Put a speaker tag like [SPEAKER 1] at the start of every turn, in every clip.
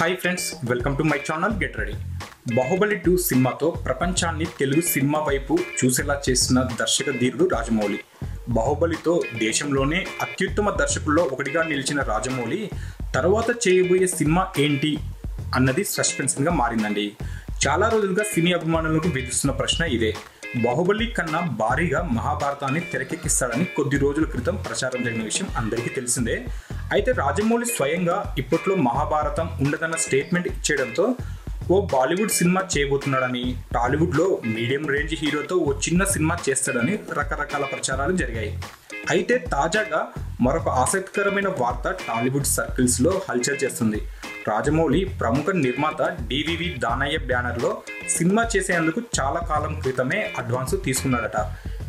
[SPEAKER 1] Hi friends welcome to my channel get ready Baahubali two సినిమాతో ప్రపంచాన్ని Telugu cinema వైపు చూసేలా చేసిన దర్శక ధీరుడు రాజమౌళి. బాహుబలితో దేశంలోనే అత్యుత్తమ దర్శకుల్లో ఒకటిగా నిలిచిన రాజమౌళి తర్వాత చేయబోయే సినిమా ఏంటి అన్నది సస్పెన్స్గా మారిందండి. చాలా రోజులుగా సినీ అభిమానులకు విధిస్తున్న ప్రశ్న ఇదే. బాహుబలి కన్నా భారీగా మహాభారతాన్ని తెరకెక్కిస్తాడని కొద్ది రోజుల క్రితం ప్రచారం జరిగిన విషయం అందరికీ తెలిసిందే. అయితే రాజమౌళి స్వయంగా ఇప్పట్లో మహాభారతం ఉండదన్న స్టేట్మెంట్ ఇచ్చేయడంతో ఓ బాలీవుడ్ సినిమా చేయబోతున్నాడని టాలీవుడ్లో మీడియం రేంజ్ హీరోతో ఓ చిన్న సినిమా చేస్తాడని రకరకాల ప్రచారాలు జరిగాయి. అయితే తాజాగా మరొక ఆసక్తికరమైన వార్త టాలీవుడ్ సర్కిల్స్లో హల్చల్ చేస్తుంది. రాజమౌళి ప్రముఖ నిర్మాత డివివి దానయ్య బ్యానర్లో సినిమా చేసేందుకు చాలా కాలం క్రితమే అడ్వాన్స్ తీసుకున్నాడట.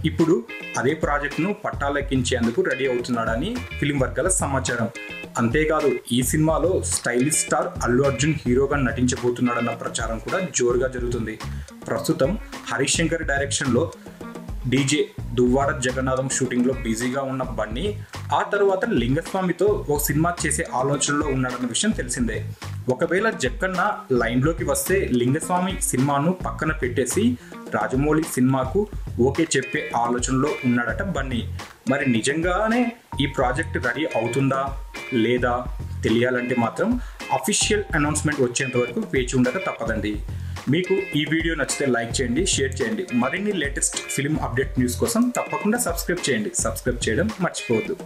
[SPEAKER 1] ఇప్పుడు అదే ప్రాజెక్టును పట్టాలెక్కించేందుకు రెడీ అవుతున్నాడని ఫిలిం వర్గాల సమాచారం. అంతేకాదు ఈ సినిమాలో స్టైలిష్ స్టార్ అల్లు అర్జున్ హీరోగా నటించబోతున్నాడన్న ప్రచారం కూడా జోరుగా జరుగుతుంది. ప్రస్తుతం హరీష్ శంకర్ డైరెక్షన్లో డీజే దువ్వాడ జగన్నాథం షూటింగ్లో బిజీగా ఉన్న బన్నీ ఆ తర్వాత లింగస్వామితో ఓ సినిమా చేసే ఆలోచనలో ఉన్నాడన్న విషయం తెలిసిందే. ఒకవేళ జక్కన్న లైన్లోకి వస్తే లింగస్వామి సినిమాను పక్కన పెట్టేసి రాజమౌళి సినిమాకు ఓకే చెప్పే ఆలోచనలో ఉన్నాడట బన్నీ. మరి నిజంగానే ఈ ప్రాజెక్ట్ రెడీ అవుతుందా? లేదా? తెలియాలంటే మాత్రం అఫీషియల్ అనౌన్స్మెంట్ వచ్చేంత వరకు వేచి ఉండక తప్పదండి. మీకు ఈ వీడియో నచ్చితే లైక్ చేయండి షేర్ చేయండి. మరిన్ని లేటెస్ట్ ఫిలిం అప్డేట్ న్యూస్ కోసం తప్పకుండా సబ్స్క్రైబ్ చేయండి. సబ్స్క్రైబ్ చేయడం మర్చిపోవద్దు.